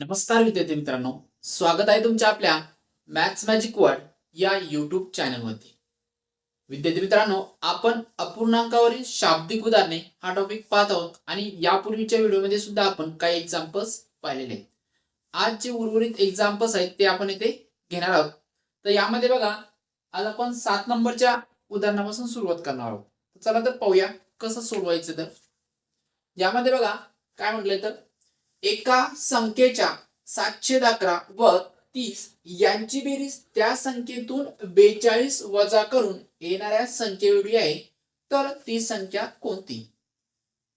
नमस्कार विद्यार्थी मित्रांनो स्वागत आहे तुमच्या आपल्या मॅथ्स मॅजिक वर्ड या युट्यूब चॅनलवरती विद्यार्थी मित्रांनो आपण अपूर्णांकावरील शाब्दिक उदाहरणे हा टॉपिक पाहत आहोत आणि यापूर्वीच्या व्हिडिओमध्ये सुद्धा आपण काही एक्झाम्पल्स पाहिलेले आहेत. आज जे उर्वरित एक्झाम्पल्स आहेत ते आपण इथे घेणार आहोत. तर यामध्ये बघा आज आपण सात नंबरच्या उदाहरणापासून सुरुवात करणार आहोत. चला तर पाहूया कसं सोडवायचं तर. यामध्ये बघा काय म्हटलंय तर? एका संख्येच्या सातशे अकरा व तीस यांची बेरीज त्या संख्येतून बेचाळीस वजा करून येणाऱ्या संख्येएवढी आहे तर ती संख्या कोणती?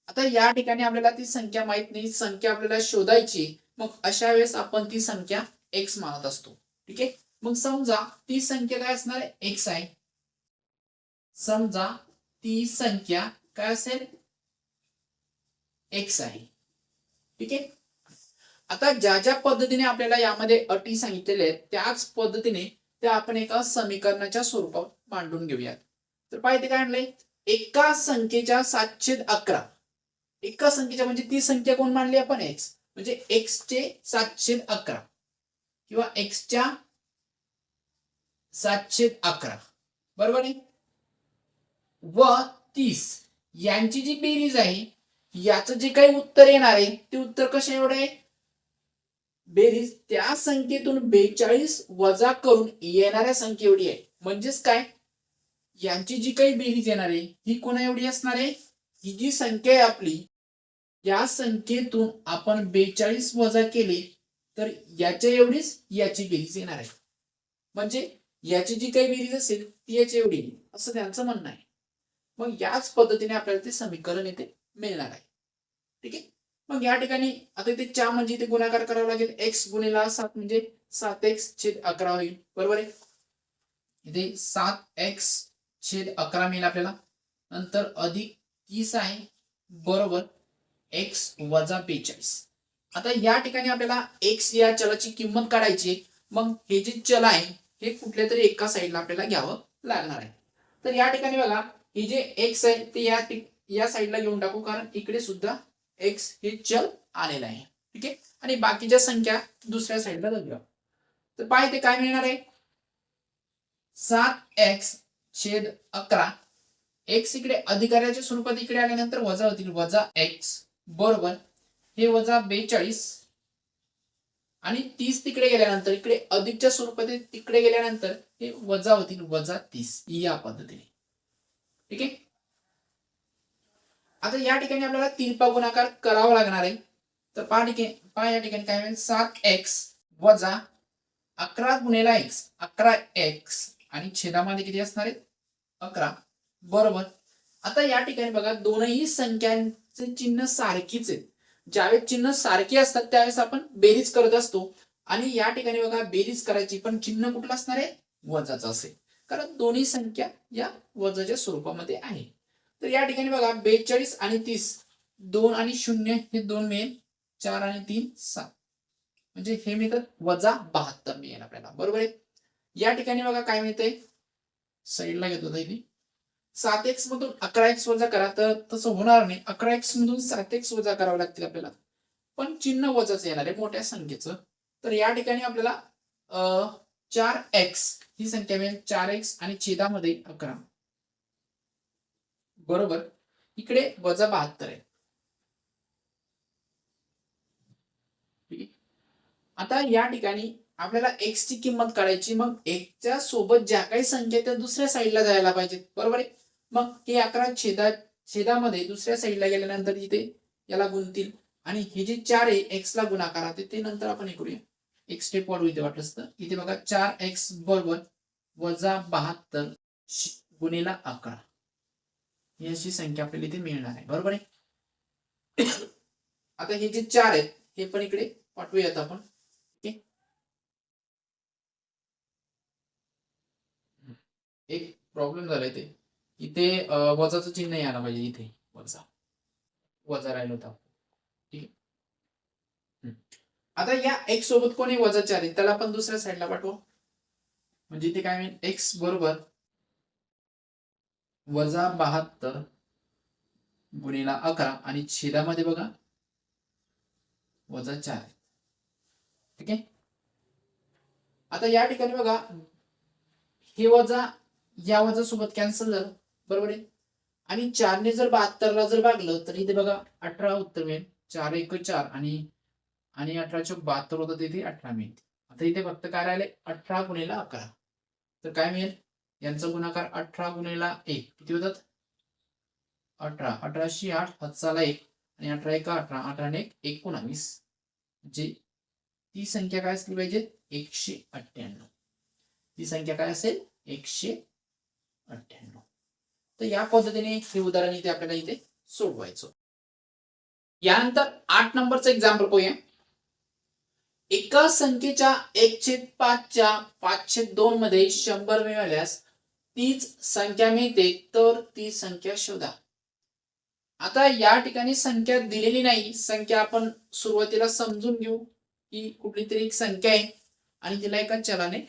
आता या ठिकाणी आपल्याला ती संख्या माहीत नाही संख्या आपल्याला शोधायची मग अशा वेळेस आपण ती संख्या एक्स मानत असतो. ठीक आहे? मग समजा ती संख्या काय असणार आहे? एक्स आहे. समजा ती संख्या काय असेल? एक्स आहे. ठीक आहे? आता ज्या ज्या पद्धतीने आपल्याला यामध्ये अटी सांगितलेल्या आहेत त्याच पद्धतीने त्या आपण एका समीकरणाच्या स्वरूपात मांडून घेऊयात. तर पाहिजे काय आणलंय? एका संख्येच्या सातशे अकरा. एका संख्येच्या म्हणजे ती संख्या कोण मांडली आपण? एक्स म्हणजे एक्सचे सातशे अकरा. किंवा एक्सच्या सातशे अकरा. बरोबर आहे? व तीस. यांची जी बेरीज आहे याचं जे काही उत्तर येणार आहे ते उत्तर कशा एवढं आहे? बेरीज त्या संख्येतून बेचाळीस वजा करून येणाऱ्या संख्ये एवढी आहे. म्हणजेच काय? यांची जी काही बेरीज येणार आहे ही कोणा एवढी असणार आहे? ही जी संख्या आहे आपली या संख्येतून आपण बेचाळीस वजा केले तर याच्या एवढीच याची बेरीज येणार आहे. म्हणजे याची जी काही बेरीज असेल ती याची एवढी असं त्यांचं म्हणणं आहे. मग याच पद्धतीने आपल्याला ते समीकरण येथे मिळणार आहे. ठीक आहे? मग या ठिकाणी आता इथे चा म्हणजे इथे गुणाकार करावा लागेल. एक्स गुणिला सात म्हणजे सात एक्स छेद अकरा होईल. बरोबर आहे? इथे सात एक्स छेद अकरा मिळेल आपल्याला. नंतर अधिक तीस आहे. बरोबर? एक्स वजा बेचाळीस. आता या ठिकाणी आपल्याला एक्स या चलाची किंमत काढायची मग हे जे चल आहे हे कुठल्या तरी एका साईडला आपल्याला घ्यावं लागणार आहे. तर या ठिकाणी बघा हे जे एक्स आहे ते या या साईडला घेऊन टाकू. कारण इकडे सुद्धा एक्स हे चल आलेलं आहे. ठीक आहे? आणि बाकीच्या संख्या दुसऱ्या साईडला जाऊया. तर पाय ते काय मिळणार आहे? सात एक्स छेद अकरा. एक्स इकडे अधिकाऱ्याच्या स्वरूपात इकडे आल्यानंतर वजा होतील. वजा एक्स बरोबर. हे वजा बेचाळीस. आणि तीस तिकडे गेल्यानंतर इकडे अधिकच्या स्वरूपात तिकडे गेल्यानंतर हे वजा होतील. वजा तीस. या पद्धतीने. ठीक आहे? आता या ठिकाणी आपल्याला तीन पा गुणाकार करावा लागणार आहे. तर पहा ठिकाणी पहा या ठिकाणी काय सात एक्स वजा अकरा गुणेला एक्स अकरा एक्स आणि छेदामध्ये किती असणार आहे? अकरा. बरोबर. आता या ठिकाणी बघा दोनही संख्यांचे चिन्ह सारखीच आहेत. ज्यावेळेस चिन्ह सारखी असतात त्यावेळेस आपण बेरीज करत असतो. आणि या ठिकाणी बघा बेरीज करायची पण चिन्ह कुठलं असणार आहे? वजाचं असेल. कारण दोन्ही संख्या या वजाच्या स्वरूपामध्ये आहे. तर या ठिकाणी बघा बेचाळीस आणि तीस दोन आणि शून्य हे दोन मिळेल चार आणि तीन सात. म्हणजे हे मिळतं वजा बहात्तर मिळेल आपल्याला. बरोबर आहे? या ठिकाणी बघा काय मिळतंय? साईडला घेतो आता इथे. सात एक्स मधून अकरा एक्स वजा करा तर तसं होणार नाही. अकरा एक्स मधून सात एक्स वजा करावं लागतील आपल्याला. पण चिन्ह वजाच येणार आहे मोठ्या संख्येचं. तर या ठिकाणी आपल्याला चार एक्स ही संख्या मिळेल. चार एक्स आणि छेदामध्ये अकरा. बरोबर? इकडे वजा बहात्तर आहे. आता या ठिकाणी आपल्याला एक्स ची किंमत काढायची मग एक्सच्या सोबत ज्या काही संख्या त्या दुसऱ्या साईडला जायला पाहिजेत. बरोबर आहे? मग हे अकरा छेदा छेदामध्ये दुसऱ्या साईडला गेल्यानंतर इथे याला गुणतील. आणि हे जे चार आहे एक्सला गुणाकार आहे ते नंतर आपण हे करूया. एक स्टेप वाढू इथे वाटलं असतं. इथे बघा चार एक्स बरोबर वजा बहात्तर गुणेला अकरा. याची संख्या आपल्याला इथे मिळणार आहे. बरोबर आहे? आता हे जे चार आहेत हे पण इकडे पाठवूयात आपण. ओके? एक प्रॉब्लेम झालाय ते. इथे वजाचं चिन्ह यायला पाहिजे इथे. वजा वजा राहिलं होता. ठीक आहे? आता या एक्स सोबत कोणी वजा चार आहे? त्याला आपण दुसऱ्या साईडला पाठवू. म्हणजे इथे काय होईल? एक्स बरोबर वजा बहात्तर गुणिला अकरा आणि छेदामध्ये बघा. वजा चार. ठीक आहे? आता या ठिकाणी बघा. हे वजा या वजा सोबत कॅन्सल झालं. बरोबर आहे? आणि चारने जर बहात्तरला जर भागलं तर इथे बघा अठरा उत्तर मिळेल. चार एक चार आणि आणि अठराशे बहात्तर होतं तिथे अठरा मिळेल आता इथे फक्त काय राहिले? अठरा गुणेला अकरा. तर काय मिळेल? यांचा गुणाकार अठरा गुणेला एक. किती होतात? अठरा. अठराशे आठ हातचाला एक. आणि अठरा एका अठरा. अठरा एक एकोणावीस. म्हणजे ती संख्या काय असली पाहिजे? एकशे अठ्ठ्याण्णव. ती संख्या काय असेल? एकशे अठ्ठ्याण्णव. तर या पद्धतीने हे उदाहरण इथे आपल्याला इथे सोडवायचं. यानंतर आठ नंबरचं एक्झाम्पल पाहूया. एका संख्येच्या एकशे पाचच्या पाचशे दोन मध्ये शंभर मिळाल्यास तीच संख्या मिळते तर ती संख्या शोधा. आता या ठिकाणी संख्या दिलेली नाही. संख्या आपण सुरुवातीला समजून घेऊ की कुठली तरी एक संख्या आहे आणि तिला एका चलाने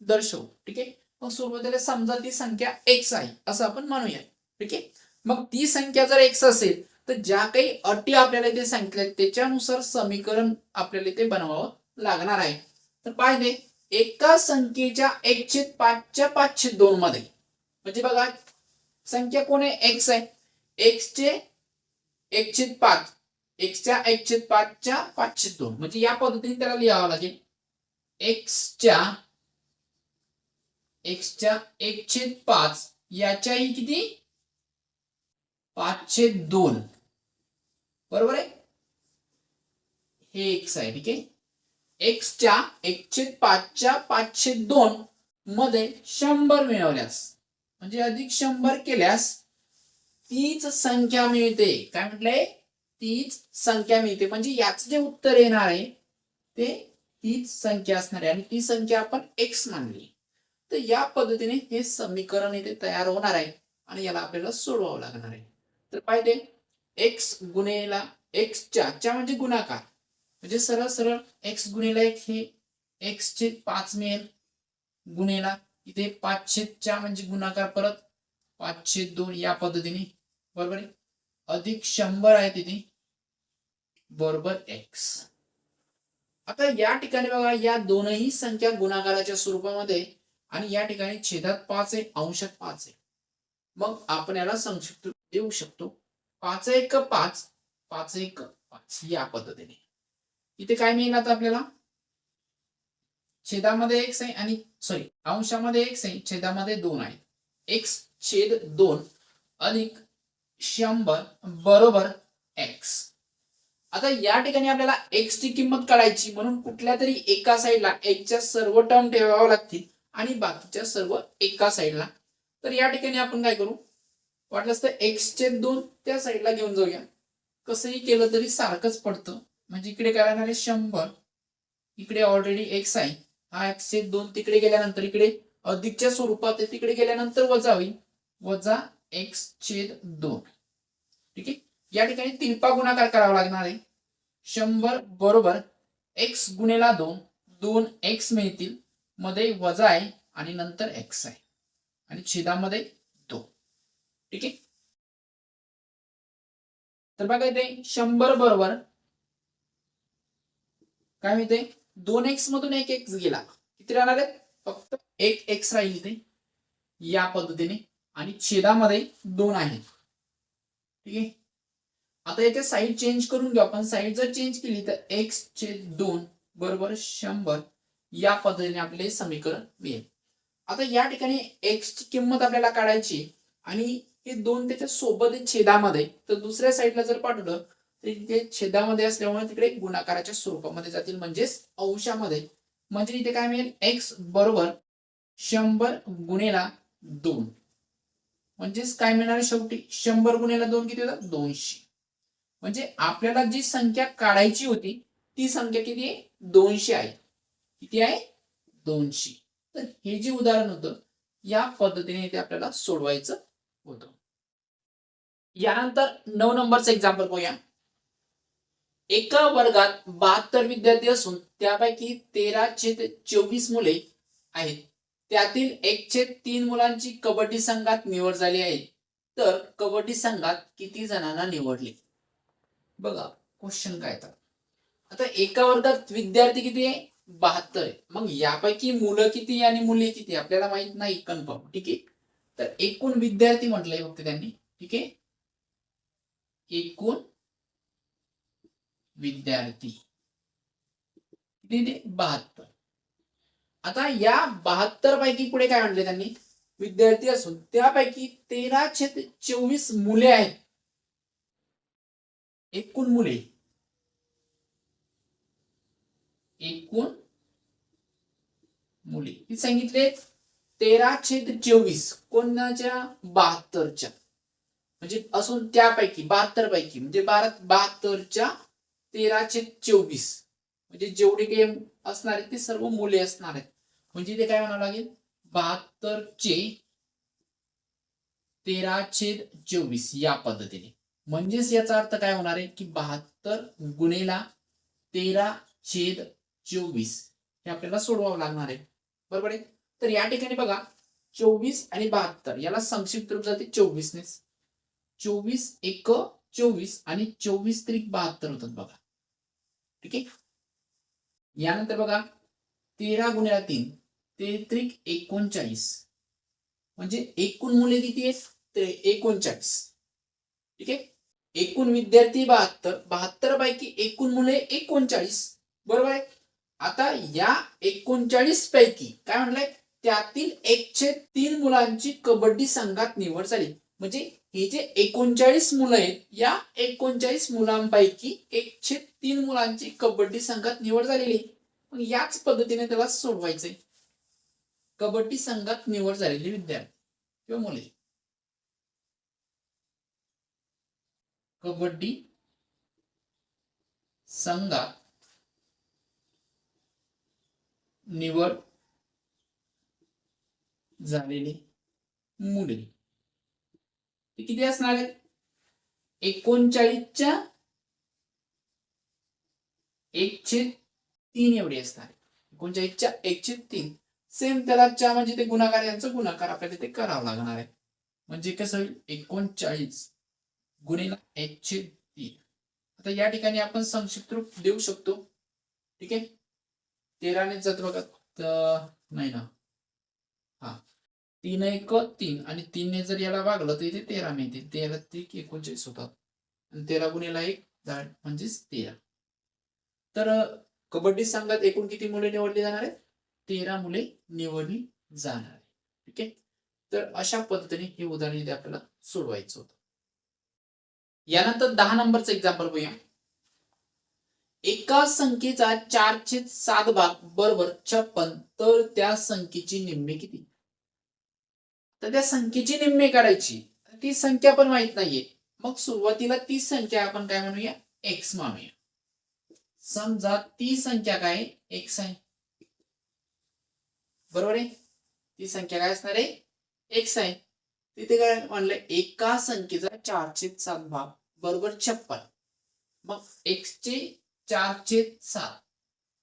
दर्शवू. ठीक आहे? मग सुरुवातीला समजा ती संख्या एक्स आहे असं आपण म्हणूया ठीक आहे? मग ती संख्या जर एक्स असेल तर ज्या काही अटी आपल्याला इथे सांगितल्या त्याच्यानुसार समीकरण आपल्याला इथे बनवावं लागणार आहे. तर पाहिजे एका संख्येच्या एकशे पाचच्या पाचशे दोन मध्ये. म्हणजे बघा संख्या कोण? आहे. एक्स आहे एक्सचे एकशे पाच. एक्सच्या एकशे पाचच्या पाचशे दोन. म्हणजे या पद्धतीने त्याला लिहावं लागेल. एक्सच्या एक्सच्या एकशे पाच याच्याही किती? पाचशे दोन. बरोबर आहे? हे एक्स आहे ठीक आहे? एक्सच्या एकशे पाचच्या पाचशे दोन मध्ये शंभर मिळवल्यास म्हणजे अधिक शंभर केल्यास तीच संख्या मिळते. काय म्हटलंय तीच संख्या मिळते. म्हणजे याच जे उत्तर येणार आहे ते तीच संख्या असणार आहे. आणि ती संख्या आपण एक्स मानली. तर या पद्धतीने हे समीकरण इथे तयार होणार आहे आणि याला आपल्याला सोडवावं लागणार आहे. तर पाहिजे एक्स गुणेला एक्सच्या च्या म्हणजे गुणाकार. म्हणजे सरळ सरळ एक्स गुणेला एक हे एक्सचे पाच मिळेल. गुणेला इथे पाचशे च्या म्हणजे गुणाकार परत पाचशे दोन या पद्धतीने. बरोबर आहे? अधिक शंभर आहे तिथे. बरोबर एक्स आता या ठिकाणी बघा या दोनही संख्या गुणाकाराच्या स्वरूपामध्ये आणि या ठिकाणी छेदात पाच आहे अंशात पाच आहे. मग आपण याला संक्षिप्त देऊ शकतो. पाच एक पाच पाच एक पाच या पद्धतीने. इथे काय मिळेल आता आपल्याला? छेदामध्ये एक्स आहे आणि सॉरी अंशामध्ये एक्स आहे छेदामध्ये दोन आहे एक्स छेद दोन अधिक शंभर बरोबर एक्स आता या ठिकाणी आपल्याला एक्स ची किंमत काढायची म्हणून कुठल्या तरी एका साईडला एक्सच्या सर्व टर्म ठेवाव्या लागतील आणि बाकीच्या सर्व एका साईडला. तर या ठिकाणी आपण काय करू? वाटलंच तर एक्सचे दोन त्या साईडला घेऊन जाऊया. कसंही केलं तरी सारखंच पडतं. म्हणजे इकडे काय राहणार आहे? शंभर. इकडे ऑलरेडी एक्स आहे हा एक्सचे दोन तिकडे गेल्यानंतर इकडे अधिकच्या स्वरूपात तिकडे गेल्यानंतर वजा होईल. वजा एक्स छेद दोन. ठीक आहे? या ठिकाणी तिरपा गुणाकार करावा लागणार आहे. शंभर बरोबर एक्स गुणेला दोन. दोन एक्स मिळतील. मध्ये वजा आहे आणि नंतर एक्स आहे. आणि छेदामध्ये दोन. ठीक आहे? तर बघा इथे शंभर बरोबर काय मिळते दोन एक्स मधून एक एक्स गेला. किती राहणार आहेत? फक्त एक एक्स राहील इथे या पद्धतीने आणि छेदामध्ये दोन आहेत. ठीक आहे? आता याच्या साईड चेंज करून घेऊ आपण. साईड जर चेंज केली तर एक्स छेद दोन बरोबर शंभर या पद्धतीने आपले समीकरण मिळेल. आता या ठिकाणी एक्स ची किंमत आपल्याला काढायची आणि हे दोन त्याच्या सोबत छेदामध्ये. तर दुसऱ्या साईडला जर पाठवलं इथे छेदामध्ये असल्यामुळे तिकडे गुणाकाराच्या स्वरूपामध्ये जातील. म्हणजेच अंशामध्ये. म्हणजे इथे काय मिळेल? एक्स बरोबर शंभर गुणेला दोन. म्हणजेच काय मिळणार शेवटी? शंभर गुणेला दोन किती होतात दोनशे. म्हणजे आपल्याला जी संख्या काढायची होती ती संख्या किती आहे? दोनशे आहे. किती आहे? दोनशे. तर हे जे उदाहरण होतं या पद्धतीने ते आपल्याला सोडवायचं होतं. यानंतर नऊ नंबरचं एक्झाम्पल पाहूया एका वर्गात बहात्तर विद्यार्थी असून त्यापैकी तेरा छेद चोवीस मुले आहेत. त्यातील एकशे तीन मुलांची कबड्डी संघात निवड झाली आहे. तर कबड्डी संघात किती जणांना निवडले? बघा क्वेश्चन काय तर आता एका वर्गात विद्यार्थी किती आहे? बहात्तर आहे. मग यापैकी मुलं किती आणि मुले किती आपल्याला माहीत नाही कन्फर्म ठीक आहे? तर एकूण विद्यार्थी म्हटलंय फक्त त्यांनी. ठीक आहे? एकूण विद्यार्थी. किती ते बहात्तर. आता या बहात्तर पैकी पुढे काय म्हटले त्यांनी? विद्यार्थी असून त्यापैकी तेरा छेद चोवीस मुले आहेत. एकूण मुले. एकूण मुले. ही सांगितले? तेरा छेद चोवीस. कोणाच्या? बहात्तरच्या. म्हणजे असून त्यापैकी बहात्तर पैकी. म्हणजे बारा बहात्तरच्या तेरा चोवीस. म्हणजे जेवढे काही असणार आहेत ते सर्व मुले असणार आहेत. म्हणजे ते काय म्हणावं लागेल? बहात्तरचे तेरा छेद चोवीस या पद्धतीने. म्हणजेच याचा अर्थ काय होणार आहे? की बहात्तर गुणेला तेरा छेद चोवीस हे आपल्याला सोडवावं लागणार आहे. बरोबर आहे? तर या ठिकाणी बघा चोवीस आणि बहात्तर याला संक्षिप्त रूप जाते चोवीसनेच. चोवीस एक चोवीस आणि चोवीस त्रिक बहात्तर होतात बघा. ठीक आहे? यानंतर बघा तेरा गुणिला तीन ते त्रिक एकोणचाळीस. म्हणजे एकूण मुले किती आहेत? ते एकोणचाळीस. ठीक आहे? एकूण विद्यार्थी बहात्तर बहात्तर पैकी एकूण मुले एकोणचाळीस. बरोबर आहे? आता या एकोणचाळीस पैकी काय म्हणलंय त्यातील एकशे तीन मुलांची कबड्डी संघात निवड झाली. म्हणजे ही जे एकोणचाळीस मुलं आहेत या एकोणचाळीस मुलांपैकी एकशे तीन मुलांची कबड्डी संघात निवड झालेली आहे. मग याच पद्धतीने त्याला सोडवायचंय. कबड्डी संघात निवड झालेली विद्यार्थी किंवा मुले. कबड्डी संघात निवड झालेली मुले. ते किती असणार आहेत? एकोणचाळीसच्या एकशे तीन एवढी असणार एकोणचाळीसच्या एकशे तीन. सेम त्याला च्या म्हणजे ते गुणाकार यांचा गुणाकार आपल्याला ते करावं लागणार आहे. म्हणजे कसं होईल? एकोणचाळीस गुणिला एकशे तीन. आता या ठिकाणी आपण संक्षिप्त रूप देऊ शकतो. ठीक आहे? तेराने जात बघा. नाही ना. हा. तीन एक तीन. आणि तीनने जर याला वागलं तर इथे तेरा मिळते तेरा त्रिक एकोणचाळीस होतात. आणि तेरा गुणिला एक झाड म्हणजेच तेरा. तर कबड्डी संघात एकूण किती मुले निवडली जाणार आहेत? तेरा मुले निवडली जाणार आहे ठीक आहे? तर अशा पद्धतीने हे उदाहरण इथे आपल्याला सोडवायचं होतं. यानंतर दहा नंबरचं एक्झाम्पल बघूया. एका संख्येचा चारशे सात भाग बरोबर छप्पन. तर त्या संख्येची निम्मे किती? तर त्या संख्येची निम्मे काढायची. ती संख्या पण माहीत नाहीये. मग सुरुवातीला ती संख्या आपण काय म्हणूया? एक्स मानूया. समजा ती संख्या काय? एक्स आहे. बरोबर आहे? ती संख्या काय असणार आहे? एक्स आहे. तिथे काय म्हणलं? एका संख्येचा चारशे सात भाग. बरोबर छप्पन. मग एक्सचे चारशे सात.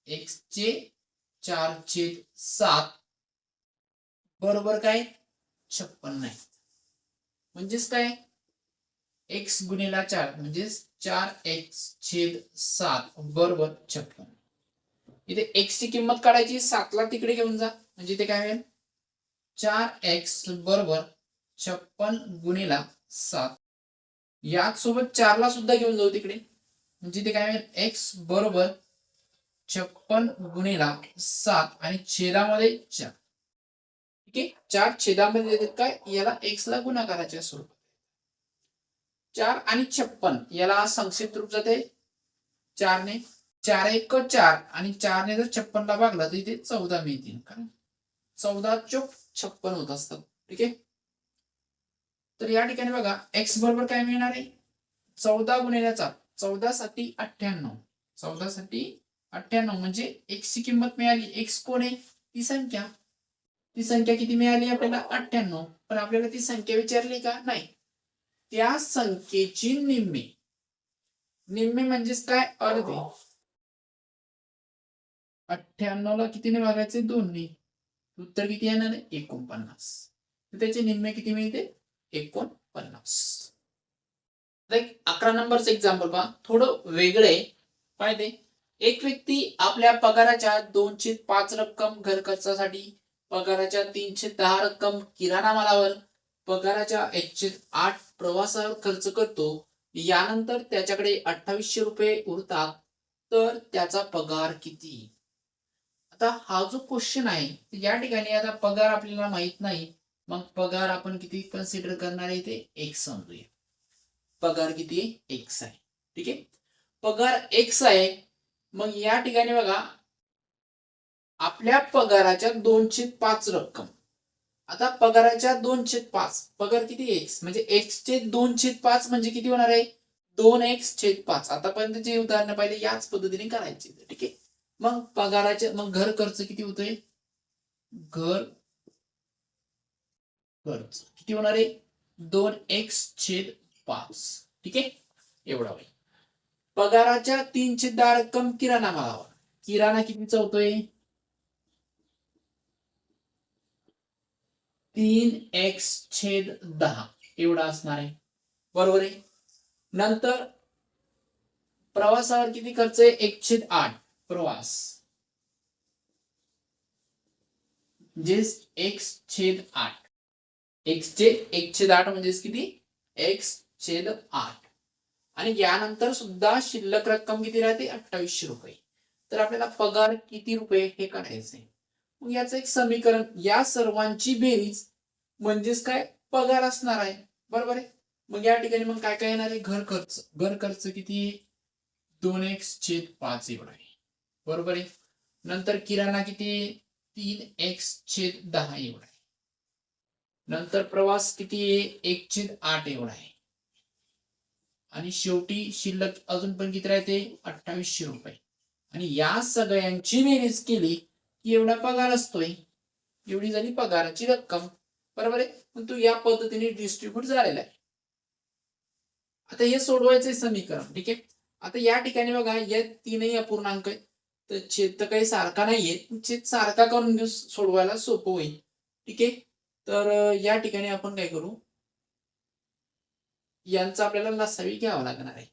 एक्सचे चारशे सात. बरोबर काय? छप्पन आहे म्हणजेच काय? एक्स गुणिला चार म्हणजेच चार एक्स छेद सात बरोबर छप्पन. इथे एक्स ची किंमत काढायची सातला तिकडे घेऊन जा. म्हणजे ते काय होईल? चार एक्स बरोबर छप्पन गुणिला सात. याच सोबत चारला सुद्धा घेऊन जाऊ तिकडे. म्हणजे ते काय होईल? एक्स बरोबर छप्पन गुणिला सात आणि छेदामध्ये चार. ठीक चार छेदामध्ये देतात काय? याला एक्स ला गुणाकाराच्या स्वरूपात चार आणि छप्पन याला संक्षिप्त रूप जाते. चारने चार एक चार आणि चारने जर छप्पन ला भागला तर इथे चौदा मिळतील. कारण चौदा चोक छप्पन होत असतात ठीक आहे? तर या ठिकाणी बघा एक्स बरोबर काय मिळणार आहे? चौदा गुणिले चौदा साठी अठ्ठ्याण्णव. चौदा साठी अठ्ठ्याण्णव म्हणजे एक्सची किंमत मिळाली. एक्स कोण आहे? ती संख्या ती संख्या किती मिळाली आपल्याला? अठ्ठ्याण्णव. पण आपल्याला ती संख्या विचारली का? नाही. त्या संख्येची निम्मे. निम्मे म्हणजेच काय? अर्धे. अठ्ठ्याण्णव ला कितीने भागायचे दोनने उत्तर किती येणार? आहे एकोणपन्नास. तर त्याचे निम्मे किती मिळते? एकोणपन्नास. अकरा नंबरचं एक्झाम्पल पहा. थोडं वेगळं आहे. पाहिजे एक व्यक्ती आपल्या पगाराच्या दोनशे पाच रक्कम घर खर्चासाठी पगाराच्या तीनशे दहा रक्कम किराणा मालावर पगाराच्या एकशे आठ प्रवासावर खर्च करतो. यानंतर त्याच्याकडे अठ्ठावीसशे रुपये उरतात. तर त्याचा पगार किती? आता हा जो क्वेश्चन आहे या ठिकाणी आता पगार आपल्याला माहीत नाही. मग पगार आपण किती कन्सिडर करणार आहे ते एक समजूया पगार किती? एक्स आहे. ठीक आहे? पगार एक्स आहे. मग या ठिकाणी बघा आपल्या पगाराच्या दोनशे पाच रक्कम. आता पगाराच्या दोनशे पाच पगार किती एक्स म्हणजे एक्स चे दोनशे पाच म्हणजे किती होणार आहे? दोन एक्स छेद पाच. आतापर्यंत जे उदाहरण पाहिले याच पद्धतीने करायचे ठीक आहे? मग पगाराचे मग घर खर्च किती होतोय? घर खर्च किती होणार आहे? दोन एक्स छेद पाच ठीक आहे? एवढा होईल. पगाराच्या तीनशे दहा रक्कम किराणा मालावर. किराणा कितीचा होतोय तीन एक्स छेद दहा. एवढा असणार आहे. बरोबर आहे? नंतर प्रवासावर किती खर्च आहे? एक छेद आठ. प्रवास. म्हणजे एक्स छेद आठ. एक्स छेद एक छेद आठ म्हणजेच किती? एक्स छेद आठ. आणि यानंतर सुद्धा शिल्लक रक्कम किती राहते? अठ्ठावीसशे रुपये. तर आपल्याला पगार किती रुपये हे काढायचे याचं एक समीकरण या सर्वांची बेरीज म्हणजेच काय? पगार असणार आहे. बरोबर आहे? मग या ठिकाणी मग काय काय येणार आहे? घर खर्च. घर खर्च किती? दोन एक्स छेद पाच एवढा आहे. बरोबर आहे? नंतर किराणा किती? तीन एक्स छेद दहा एवढा आहे. नंतर प्रवास किती? एक छेद आठ एवढा आहे. आणि शेवटी शिल्लक अजून पण किती राहते? अठ्ठावीसशे रुपये. आणि या सगळ्यांची बेरीज केली की एवढा पगार असतोय एवढी झाली पगाराची रक्कम. बरोबर आहे? पण तो या पद्धतीने डिस्ट्रीब्यूट झालेला आहे. आता हे सोडवायचं समीकरण ठीक आहे? आता या ठिकाणी बघा या तीनही अपूर्णांक आहेत. तर छेद तर काही सारखा नाहीये. छेद सारखा करून घेऊ सोडवायला सोपं होईल. ठीक आहे? तर या ठिकाणी आपण काय करू? यांचा आपल्याला लसावी घ्यावा लागणार आहे.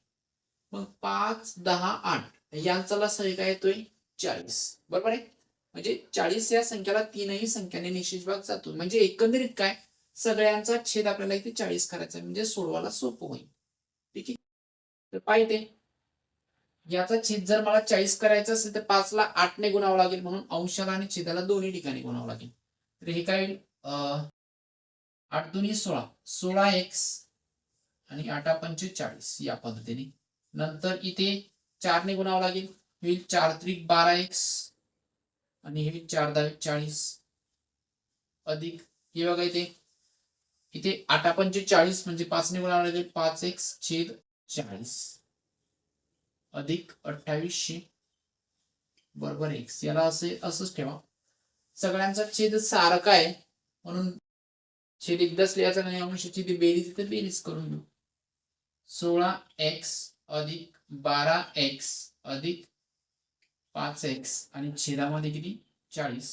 मग पाच दहा आठ. यांचा लसावी काय येतोय? चाळीस. बरोबर आहे? म्हणजे चाळीस या संख्याला तीनही संख्याने निश्चित भाग जातो. म्हणजे एकंदरीत काय? सगळ्यांचा छेद आपल्याला इथे चाळीस करायचा म्हणजे सोडवायला सोपं होईल. ठीक आहे? तर पाहिजे याचा छेद जर मला चाळीस करायचा असेल तर पाचला आठने गुणावं लागेल म्हणून अंशाला आणि छेदाला दोन्ही ठिकाणी गुणावं लागेल. तर हे काय होईल? आठ दोन्ही सोळा. सोळा एक्स आणि आठा पंचेचाळीस या पद्धतीने. नंतर इथे चारने गुणावं लागेल. होईल चार त्रिक बारा एक्स. आणि हे चार दहा चाळीस अधिक हे बघा इथे. इथे आठा पंचेचाळीस म्हणजे पाच गुणावं ते पाच एक छेद चाळीस. अधिक अठ्ठावीसशे बरोबर एक्स. याला असे असंच ठेवा. सगळ्यांचा छेद सारखा आहे. म्हणून छेद एकदाच लिहायचा नाही. अंशाची ती बेरीज इथे बेरीज करून घेऊ. सोळा एक्स अधिक बारा एक्स अधिक पाच एक्स आणि छेदामध्ये किती? चाळीस.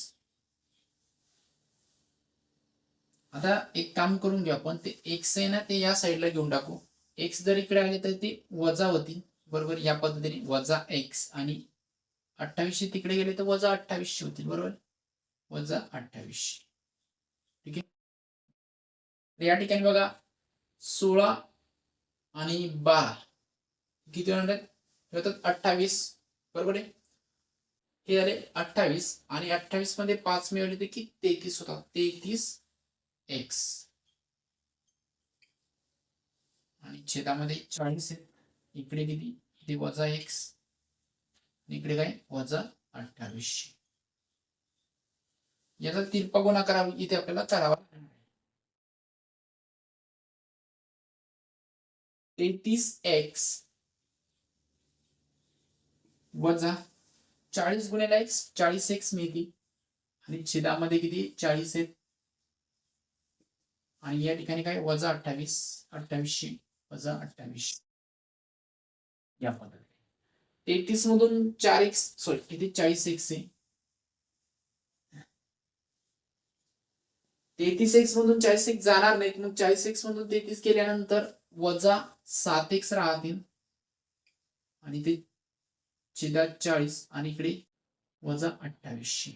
आता एक काम करून घेऊ आपण ते एक्स आहे ना ते या साईडला घेऊन टाकू. एक्स जर इकडे आले तर ते वजा होतील. बरोबर? या पद्धतीने वजा एक्स आणि अठ्ठावीसशे तिकडे गेले तर वजा अठ्ठावीसशे होतील बरोबर? वजा अठ्ठावीसशे. ठीक आहे? तर या ठिकाणी बघा सोळा आणि बारा. किती होणार? आहेत अठ्ठावीस. बरोबर आहे? हे आले अठ्ठावीस आणि अठ्ठावीसमध्ये पाच मिळवले ते की तेहतीस होता. तेहतीस एक्स आणि छेदामध्ये चाळीस आहेत. इकडे किती? इथे वजा एक्स इकडे काय? वजा अठ्ठावीसशे याचा तिरपा गुणा करावा इथे आपल्याला करावा तेहतीस एक्स वजा चाळीस गुणिले एक्स चाळीस एक्स मिळतील. आणि छेदामध्ये किती? चाळीस आहेत. आणि या ठिकाणी काय? वजा अठ्ठावीस अठ्ठावीसशे वजा अठ्ठावीसशे. या पद्धतीने. तेहतीस मधून चार एक्स सॉरी किती? चाळीस एक्स आहे. तेहतीस एक्स मधून चाळीस एक्स जाणार नाहीत. मग चाळीस एक्स मधून तेहतीस केल्यानंतर वजा सात एक्स राहतील. आणि ते छेदात चाळीस आणि इकडे वजा अठ्ठावीसशे.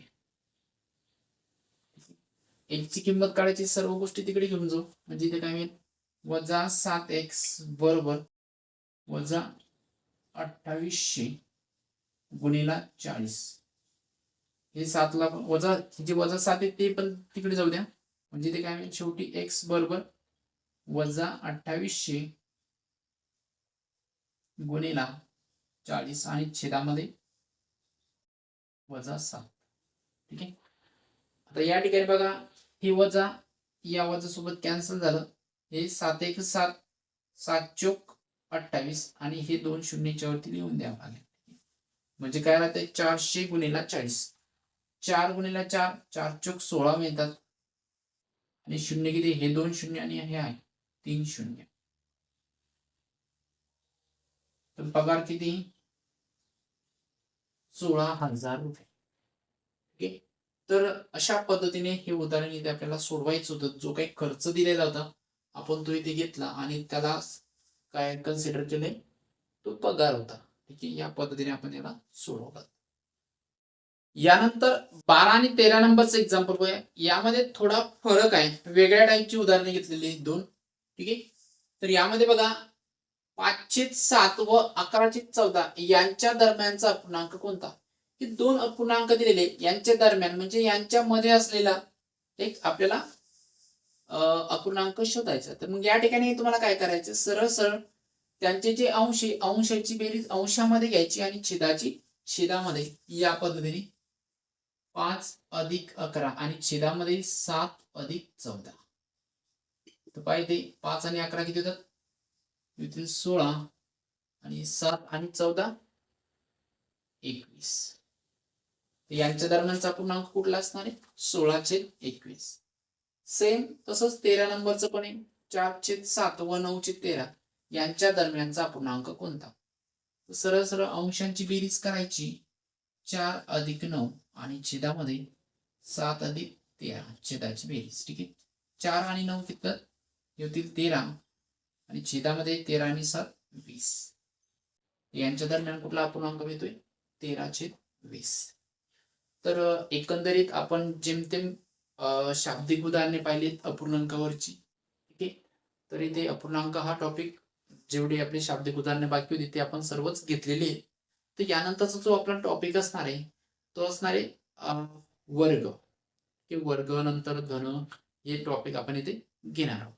एक्सची किंमत काढायची सर्व गोष्टी तिकडे घेऊन जाऊ. म्हणजे इथे काय होईल? वजा सात एक्स बरोबर वजा अठ्ठावीसशे गुणिला चाळीस. हे सातला वजा जे वजा सात आहे ते पण तिकडे जाऊ द्या. म्हणजे ते काय होईल? शेवटी एक्स बरोबर वजा अठ्ठावीसशे गुणिला चाळीस आणि छेदामध्ये वजा सात. ठीक आहे? आता या ठिकाणी बघा हे वजा या वजा सोबत कॅन्सल झालं. हे सात एक सात सात चोक अठ्ठावीस आणि हे दोन शून्यच्या वरती लिहून द्यावं लागेल म्हणजे काय राहते चारशे गुणेला चाळीस. चार गुणेला चार चार चोक सोळा मिळतात. आणि शून्य किती? हे दोन शून्य आणि हे आहे. तीन शून्य. तर पगार किती? सोळा हजार रुपये. ओके? तर अशा पद्धतीने हे उदाहरण इथे आपल्याला सोडवायचं होतं. जो काही खर्च दिलेला होता आपण तो इथे घेतला आणि त्याला काय कन्सिडर केले तो पगार होता. ठीक आहे? या पद्धतीने आपण याला सोडवला. यानंतर बारा आणि तेरा नंबरचं एक्झाम्पल बघूया. यामध्ये थोडा फरक आहे. वेगळ्या टाईपची उदाहरणे घेतलेली दोन. ठीक आहे? तर यामध्ये बघा पाचशे सात व अकराशे चौदा यांच्या दरम्यानचा अपूर्णांक कोणता? हे दोन अपूर्णांक दिलेले यांच्या दरम्यान म्हणजे यांच्या मध्ये असलेला एक आपल्याला अं, अपूर्णांक शोधायचा तर मग या ठिकाणी तुम्हाला काय करायचं? सरळ सरळ त्यांचे जे अंश आहे, अंशाची बेरीज अंशामध्ये घ्यायची आणि छेदाची छेदामध्ये या पद्धतीने पाच अधिक अकरा आणि छेदामध्ये सात अधिक चौदा. तर पाहिजे पाच आणि अकरा किती होतात? येथील सोळा आणि सात आणि चौदा एकवीस. यांच्या दरम्यानचा पूर्णांक कुठला असणार आहे? सोळाचे एकवीस. सेम तसंच तेरा नंबरचं पण आहे. चार छेद सात व नऊशे तेरा यांच्या दरम्यानचा पूर्णांक कोणता? सरळ सरळ अंशांची बेरीज करायची. चार अधिक नऊ आणि छेदामध्ये सात अधिक तेरा छेदाची बेरीज. ठीक आहे? चार आणि नऊ कितपत? येतील तेरा. आणि छेदामध्ये तेरा आणि सात वीस. यांच्या दरम्यान कुठला अपूर्णांक मिळतोय? तेरा छेद वीस. तर एकंदरीत आपण जेमतेम शाब्दिक उदाहरणे पाहिलीत अपूर्णांकावरची ठीक आहे तर इथे अपूर्णांक हा टॉपिक जेवढे आपले शाब्दिक उदाहरणे बाकी होती ते आपण सर्वच घेतलेले आहेत. तर यानंतरचा जो आपला टॉपिक असणार आहे तो असणार आहे वर्ग. की वर्ग नंतर धन हे टॉपिक आपण इथे घेणार आहोत.